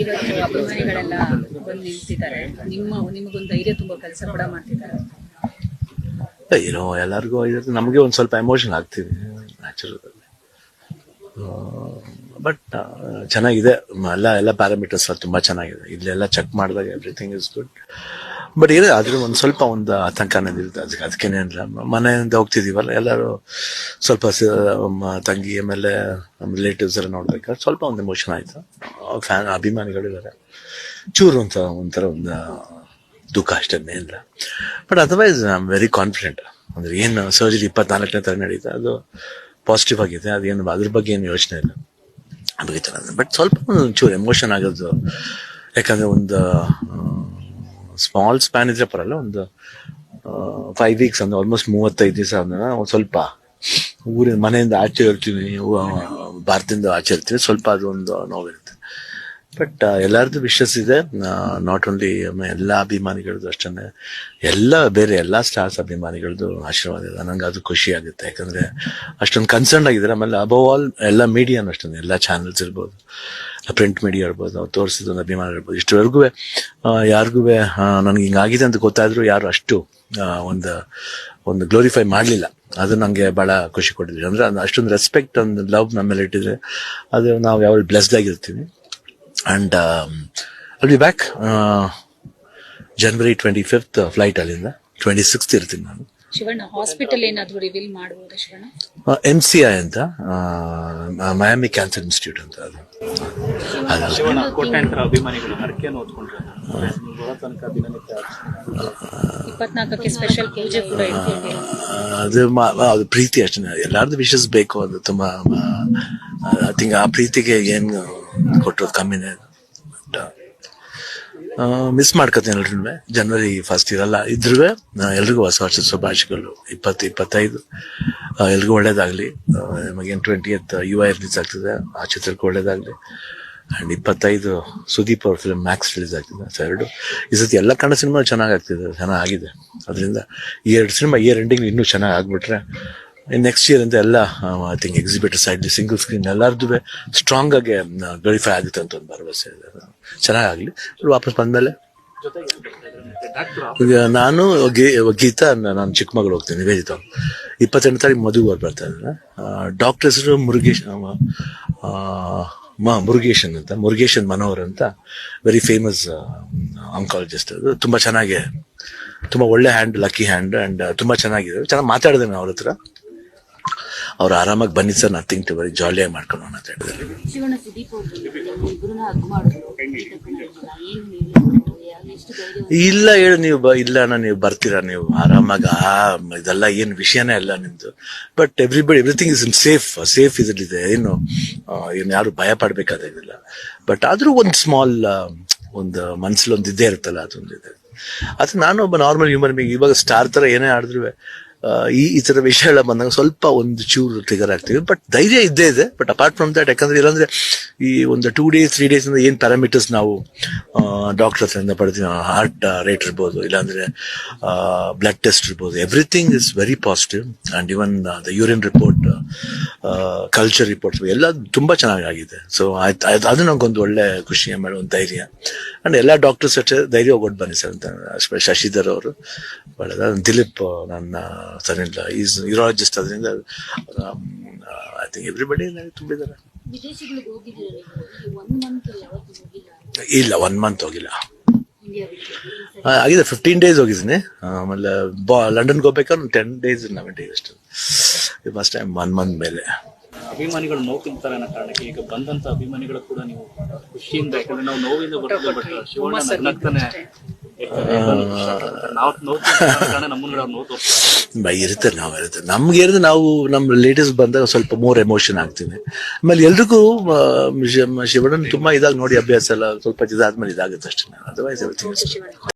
ಇವತ್ತು ಅಭಿಮಾನಿಗಳೆಲ್ಲ ಬಂದು ನಿಲ್ತಿದ್ದಾರೆ ನಿಮ್ಮ, ನಿಮಗೊಂದು ಧೈರ್ಯ ತುಂಬಾ ಕೆಲಸ ಕೂಡ ಮಾಡ್ತಿದ್ದಾರೆ. ಏನೋ ಎಲ್ಲರಿಗೂ ಇರುತ್ತೆ ನಮಗೆ ಒಂದು ಸ್ವಲ್ಪ ಎಮೋಷನ್ ಆಗ್ತೀವಿ ನ್ಯಾಚುರಲ್ ಬಟ್ ಚೆನ್ನಾಗಿದೆ. ಎಲ್ಲ ಎಲ್ಲ ಪ್ಯಾರಾಮೀಟರ್ಸ್ ತುಂಬಾ ಚೆನ್ನಾಗಿದೆ. ಇಲ್ಲೆಲ್ಲ ಚೆಕ್ ಮಾಡಿದಾಗ ಎವ್ರಿಥಿಂಗ್ ಇಸ್ ಗುಡ್ ಬಟ್ ಇರೋ ಆದ್ರೂ ಒಂದು ಸ್ವಲ್ಪ ಒಂದು ಆತಂಕ ಅನ್ನೋದಿರುತ್ತೆ ಅದಕ್ಕೆ ಅದಕ್ಕೇನೆ ಇಲ್ಲ. ಮನೆಯಿಂದ ಹೋಗ್ತಿದೀವಲ್ಲ, ಎಲ್ಲರೂ ಸ್ವಲ್ಪ ತಂಗಿ, ಆಮೇಲೆ ನಮ್ಮ ರಿಲೇಟಿವ್ಸ್ ಎಲ್ಲ ನೋಡ್ಬೇಕಾದ್ರೆ ಸ್ವಲ್ಪ ಒಂದು ಎಮೋಷನ್ ಆಯ್ತು. ಫ್ಯಾನ್ ಅಭಿಮಾನಿಗಳಿದ್ದಾರೆ ಚೂರು ಅಂತ ಒಂಥರ ಒಂದು, ದುಃಖ ಅಷ್ಟೇ ಇಲ್ಲ. But otherwise I am very confident ಅಂದ್ರೆ ಏನು ಸರ್ಜರಿ ಇಪ್ಪತ್ನಾಲ್ಕನೇ ತರ ನಡೀತಾ, ಅದು ಪಾಸಿಟಿವ್ ಆಗಿದೆ. ಅದೇನು ಅದ್ರ ಬಗ್ಗೆ ಏನು ಯೋಚನೆ ಇಲ್ಲ. ಬಟ್ ಸ್ವಲ್ಪ ಒಂಚೂರು ಎಮೋಷನ್ ಆಗೋದು. ಯಾಕಂದ್ರೆ ಒಂದು ಸ್ಮಾಲ್ ಸ್ಪ್ಯಾನ್ ಇದ್ರೆ ಪರಲ್ಲ ಒಂದು ಫೈವ್ ವೀಕ್ಸ್ ಅಂದ್ರೆ ಆಲ್ಮೋಸ್ಟ್ ಮೂವತ್ತೈದು ದಿವಸ ಅಂದ್ರೆ ಸ್ವಲ್ಪ ಊರಿನ ಮನೆಯಿಂದ ಆಚೆ ಇರ್ತೀವಿ ಭಾರತದಿಂದ ಆಚೆ ಇರ್ತೀವಿ, ಸ್ವಲ್ಪ ಅದು ಒಂದು ನೋವಿರುತ್ತೆ. ಬಟ್ ಎಲ್ಲರದ್ದು ವಿಶಸ್ ಇದೆ. ನಾಟ್ ಓನ್ಲಿ ಎಲ್ಲ ಅಭಿಮಾನಿಗಳದ್ದು ಅಷ್ಟೇ ಎಲ್ಲ, ಬೇರೆ ಎಲ್ಲ ಸ್ಟಾರ್ಸ್ ಅಭಿಮಾನಿಗಳದ್ದು ಆಶೀರ್ವಾದ ಇದೆ. ನಂಗೆ ಅದು ಖುಷಿ ಆಗುತ್ತೆ. ಯಾಕಂದ್ರೆ ಅಷ್ಟೊಂದು ಕನ್ಸರ್ನ್ ಆಗಿದ್ದಾರೆ. ಆಮೇಲೆ ಅಬವ್ ಆಲ್ ಎಲ್ಲ ಮೀಡಿಯಾನು ಅಷ್ಟೇ ಎಲ್ಲ ಚಾನೆಲ್ಸ್ ಇರ್ಬೋದು. ಪ್ರಿಂಟ್ ಮೀಡಿಯಾ ಇರ್ಬೋದು ನಾವು ತೋರಿಸಿದ ಅಭಿಮಾನ ಇರ್ಬೋದು, ಇಷ್ಟವರೆಗೂ ಯಾರಿಗೂ ನನಗೆ ಹಿಂಗಾಗಿದೆ ಅಂತ ಗೊತ್ತಾದರೂ ಯಾರು ಅಷ್ಟು ಒಂದು ಒಂದು ಗ್ಲೋರಿಫೈ ಮಾಡಲಿಲ್ಲ. ಅದು ನನಗೆ ಭಾಳ ಖುಷಿ ಕೊಟ್ಟಿದ್ವಿ ಅಂದರೆ ಅದು ಅಷ್ಟೊಂದು ರೆಸ್ಪೆಕ್ಟ್ ಒಂದು ಲವ್ ನಮ್ಮ ಮೇಲೆ ಇಟ್ಟಿದ್ರೆ ಅದು ನಾವು ಯಾವಾಗ ಬ್ಲೆಸ್ಡ್ ಆಗಿರ್ತೀವಿ. And I'll be back January twenty fifth flight ಅಲ್ಲಿಂದ. ಟ್ವೆಂಟಿ ಸಿಕ್ಸ್ತ್ ಇರ್ತೀನಿ ನಾನು. ಶಿವಣ್ಣ ಹಾಸ್ಪಿಟಲ್ ಏನಾದ್ರು ರಿವೀಲ್ ಮಾಡಬಹುದಾ ಶಿವಣ್ಣ? ಎಂ ಸಿ ಐ ಅಂತ ಮಯಾಮಿ ಕ್ಯಾನ್ಸರ್ ಇನ್ಸ್ಟಿಟ್ಯೂಟ್ ಅಂತ ಅದು. ಅದು. ಕೋಟ್ಯಾಂತರ ಅಭಿಮಾನಿಗಳು ಹರಕೆಯನ್ನು ಓದ್ಕೊಂಡ್ರೆ ಬರೋ ತನಕ ದಿನನಿತ್ಯ ಇಪ್ಪತ್ನಾಲ್ಕಕ್ಕೆ ಸ್ಪೆಷಲ್ ಪೂಜೆ ಕೂಡ ಇಟ್ಕೊಂಡಿದ್ದೀವಿ ಅದು ಮ- ಅದು ಪ್ರೀತಿ ಅಷ್ಟೇ. ಎಲ್ಲಾರ್ದು ವಿಶಸ್ ಬೇಕು ಅದು ತುಂಬಾ ಐ ಥಿಂಕ್ ಆ ಪ್ರೀತಿಗೆ ಏನು ಕೊಟ್ಟರು ಕಮ್ಮಿನೇ ಮಿಸ್ ಮಾಡ್ಕೋತೀನಿ ಎಲ್ರೂ ಜನವರಿ ಫಸ್ಟ್ ಇರಲ್ಲ. ಇದ್ರೂ ಎಲ್ರಿಗೂ ಹೊಸ ವರ್ಷದ ಶುಭಾಶಯಗಳು. ಇಪ್ಪತ್ತು, ಇಪ್ಪತ್ತೈದು ಎಲ್ರಿಗೂ ಒಳ್ಳೇದಾಗಲಿ. ನಮಗೆ ನಮಗೇನು ಟ್ವೆಂಟಿ ಎತ್ ಯು ಐ ರಿಲೀಸ್ ಆಗ್ತದೆ, ಆ ಚಿತ್ರಕ್ಕೆ ಒಳ್ಳೇದಾಗ್ಲಿ. ಆ್ಯಂಡ್ ಇಪ್ಪತ್ತೈದು ಸುದೀಪ್ ಅವ್ರ ಫಿಲ್ಮ್ ಮ್ಯಾಕ್ಸ್ ರಿಲೀಸ್ ಆಗ್ತಿದೆ, ಸೊ ಎರಡು. ಈ ಸತಿ ಎಲ್ಲ ಕನ್ನಡ ಸಿನಿಮಾ ಚೆನ್ನಾಗಿ ಆಗ್ತಿದೆ ಚೆನ್ನಾಗಿದೆ ಅದರಿಂದ ಈ ಎರಡು ಸಿನಿಮಾ ಇಯರ್ ಎಂಡಿಂಗ್ ಇನ್ನೂ ಚೆನ್ನಾಗಿ ಆಗ್ಬಿಟ್ರೆ ನೆಕ್ಸ್ಟ್ ಇಯರ್ ಅಂತ ಎಲ್ಲ I think exhibitor side single screen ಎಲ್ಲರದ್ದು ಸ್ಟ್ರಾಂಗ್ ಆಗಿ ಗ್ಲೋರಿಫೈ ಆಗುತ್ತೆ ಅಂತ ಒಂದು ಭರವಸೆ ಅವ್ರು ವಾಪಸ್ ಬಂದಮೇಲೆ? ಈಗ ನಾನು, ಗಿ- ಗೀತಾ, ನಾನು ಚಿಕ್ಕಮಗಳು ಹೋಗ್ತೀನಿ, ನಿವೇದಿತ. ಇಪ್ಪತ್ತೆಂಟು ತಾರೀಕು ಮದುವೆ ಬರ್ತಾ ಇದ್ದಾರೆ ಡಾಕ್ಟರ್ ಹೆಸರು ಮುರುಗೇಶ್ ಮ, ಮುರುಗೇಶನ್ ಅಂತ, ಮುರುಗೇಶನ್ ಮನೋಹರ್ ಅಂತ ವೆರಿ ಫೇಮಸ್ ಆಂಕಾಲಜಿಸ್ಟ್ ಅದು. ತುಂಬಾ ಚೆನ್ನಾಗಿ, ತುಂಬಾ ಒಳ್ಳೆ ಹ್ಯಾಂಡ್ ಲಕ್ಕಿ ಹ್ಯಾಂಡ್ ಅಂಡ್ ತುಂಬಾ ಚೆನ್ನಾಗಿದೆ ಚೆನ್ನಾಗಿ ಮಾತಾಡಿದೆ ಅವ್ರ ಹತ್ರ. ಅವ್ರು ಆರಾಮಾಗಿ ಬನ್ನಿ ಸರ್ ನಥಿಂಗ್ ಟು ವೆರಿ ಜಾಲಿಯಾಗಿ ಮಾಡ್ಕೊಂಡು ಅಂತ ಹೇಳಿದ್ರು. ಇಲ್ಲ ಹೇಳು ನೀವು ಬ ಇಲ್ಲ ಅಣ್ಣ ನೀವು ಬರ್ತೀರಾ? ನೀವು ಆರಾಮಾಗ ಆ ಇದೆಲ್ಲ ಏನು ವಿಷಯನೇ ಅಲ್ಲ ನಿಮ್ದು. But everybody everything is in safe safe ಇದೆ? ಏನು ಏನು ಯಾರು ಭಯ ಪಡ್ಬೇಕಾದಾಗಿಲ್ಲ ಬಟ್ ಆದರೂ ಒಂದು ಸ್ಮಾಲ್ ಒಂದು ಮನ್ಸಲ್ಲಿ ಒಂದು ಇದ್ದೇ ಇರುತ್ತಲ್ಲ ಅದೊಂದು ಇದೆ. ಅದು ನಾನು ಒಬ್ಬ ನಾರ್ಮಲ್ ಹ್ಯೂಮನ್ ಬೀಂಗ್ ಇವಾಗ ಸ್ಟಾರ್ ತರ ಏನೇ ಆಡಿದ್ರು ಈ ಈ ತರ ವಿಷಯಗಳ ಬಂದಾಗ ಸ್ವಲ್ಪ ಒಂದು ಚೂರು ಟ್ರಿಗರ್ ಆಗ್ತೀವಿ. ಬಟ್ ಧೈರ್ಯ ಇದ್ದೇ ಇದೆ. ಬಟ್ ಅಪಾರ್ಟ್ ಫ್ರಮ್ ದಟ್ ಯಾಕಂದ್ರೆ ಇಲ್ಲಾಂದ್ರೆ ಈ ಒಂದು ಟೂ ಡೇಸ್ ತ್ರೀ ಡೇಸ್ ಇಂದ ಏನ್ ಪ್ಯಾರಾಮೀಟರ್ಸ್ ನಾವು ಡಾಕ್ಟರ್ ಹತ್ರದಿಂದ ಪಡ್ತೀವಿ. ಹಾರ್ಟ್ ರೇಟ್ ಇರ್ಬೋದು, ಇಲ್ಲಾಂದ್ರೆ ಬ್ಲಡ್ ಟೆಸ್ಟ್ ಇರ್ಬೋದು. Everything is very positive and even the urine report culture reports ಎಲ್ಲ ತುಂಬಾ ಚೆನ್ನಾಗಿದೆ ಸೊ ಅದು ನಂಗೊಂದು ಒಳ್ಳೆ ಖುಷಿ ಆಮೇಲೆ ಒಂದು ಧೈರ್ಯ. ಅಂಡ್ ಎಲ್ಲ ಡಾಕ್ಟರ್ಸ್ ಅಷ್ಟೇ ಧೈರ್ಯ ಹೋಗ್ಬಿಟ್ಟು ಬನ್ನಿ ಸರ್ ಅಂತ ಶಶಿಧರ್ ಅವರು. ದಿಲೀಪ್ ನನ್ನ ಸರಿಲ್ಲ ಈಸ್ ಯೂರಾಲಜಿಸ್ಟ್ ಅದರಿಂದ ಐ ಥಿಂಕ್ ಎವ್ರಿಬಡಿ ತುಂಬಿದ್ದಾರೆ. ಇಲ್ಲ ಒನ್ ಮಂತ್ ಹೋಗಿಲ್ಲ. ಆಗಿದೆ ಫಿಫ್ಟೀನ್ ಡೇಸ್ ಹೋಗಿದ್ದೀನಿ. ಆಮೇಲೆ ಬಾ ಲಂಡನ್ಗೆ ಹೋಗ್ಬೇಕಾದ್ರೆ ಟೆನ್ ಡೇಸ್ ಲೆವೆನ್ ಡೇಸ್ ಅಷ್ಟು. ಫಸ್ಟ್ ಟೈಮ್ ಒನ್ ಮಂತ್ ಮೇಲೆ. ಅಭಿಮಾನಿಗಳು ನೋವು ತಿಂತಾರೆ ಅನ್ನೋ ಕಾರಣಕ್ಕೆ ಈಗ ಬಂದಂತ ಅಭಿಮಾನಿಗಳು ಕೂಡ ನೀವು ಖುಷಿಯಿಂದ ಯಾಕಂದ್ರೆ ನಾವು ನೋವಿಂದ ಬರ್ತೀವಿ ಬಟ್ ಶಿವಣ್ಣ ನಗ್ನಗ್ತಾನೆ. ಇರುತ್ತೆ ನಾವು ಇರುತ್ತೆ. ನಮ್ಗೆ ಇರೋದು ನಾವು ನಮ್ಮ ರಿಲೇಟಿವ್ಸ್ ಬಂದಾಗ ಸ್ವಲ್ಪ ಮೋರ್ ಎಮೋಷನ್ ಆಗ್ತೀನಿ. ಆಮೇಲೆ ಎಲ್ರಿಗೂ ಆ, ಶಿವ- ಶಿವಣ್ಣನ್ ತುಂಬಾ ಇದಾಗಿ ನೋಡಿ ಅಭ್ಯಾಸ ಎಲ್ಲ ಸ್ವಲ್ಪ ಇದಾದ್ಮೇಲೆ ಇದಾಗುತ್ತೆ ಅಷ್ಟೇ. ಅದರ್ವೈಸ್ ಶಿವಣ್ಣ